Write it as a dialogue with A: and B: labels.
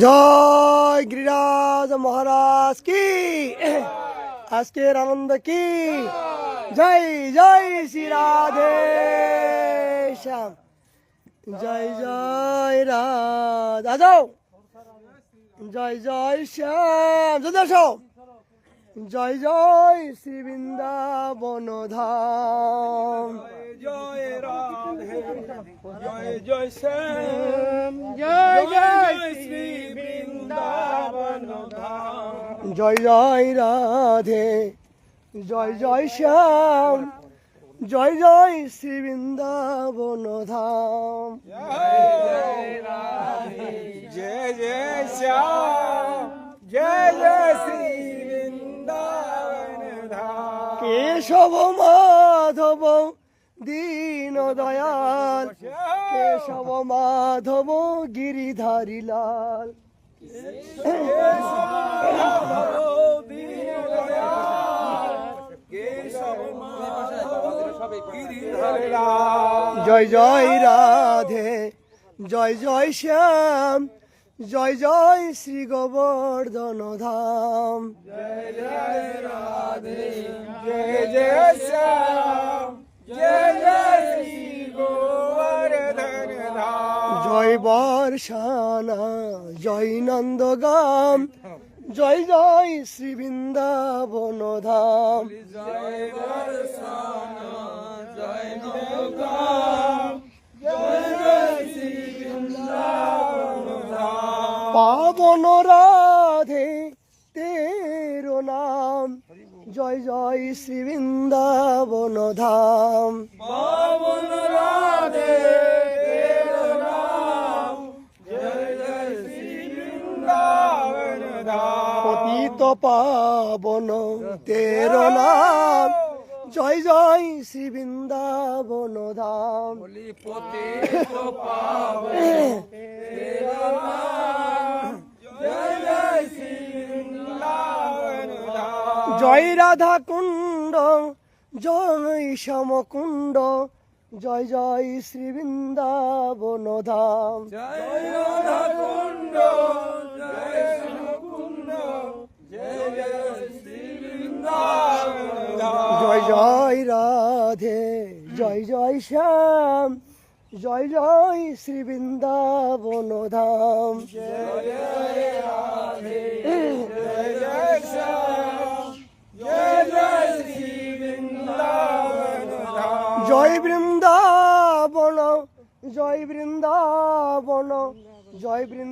A: জয় গিরিরাজ মহারাজ কি? আজকের আনন্দ কি? জয় জয় শ্রী রাধে শ্যাম। জয় জয় রাধ। আজাও জয় জয় শ্যাম। যদি আসো। জয় জয় শ্রী বৃন্দাবন ধাম।
B: জয় রাধে জয় জয় শ্যাম।
A: জয়
B: জয় শ্রী
A: জয় জয় রাধে জয় জয় শ্যাম জয় জয় শ্রী বৃন্দাবন ধাম।
B: জয় জয় শ্যাম জয় জয় শ্রী বৃন্দাবন ধাম।
A: কেশব মাধব দীন দয়াল। কেশব মাধব গিরিধারী লাল। জয় জয় রাধে জয় জয় শ্যাম জয় জয় শ্রী গোবর্ধন ধাম বর্ষানা জয় নন্দগাম, জয় জয় ধাম
B: জয় দর্শন জয় জয় শ্রী বৃন্দাবন ধাম
A: পাবন রাধে তেরো নাম, জয় জয় শ্রী বৃন্দাবন ধাম পতিত পাবন তেরো নাম। জয় জয় শ্রী বৃন্দাবন ধাম।
B: জয় জয় শ্রী বৃন্দাবন ধাম।
A: জয় রাধা কুণ্ড জয় শ্যাম কুণ্ড জয় জয় শ্রী বৃন্দাবন ধাম।
B: জয় রাধা কুণ্ড জয়
A: রাধে,
B: জয় জয় শ্যাম, জয় জয় শ্রী বৃন্দাবন ধাম।
A: জয় বৃন্দাবন জয় বৃন্দাবন, জয় বৃন্দ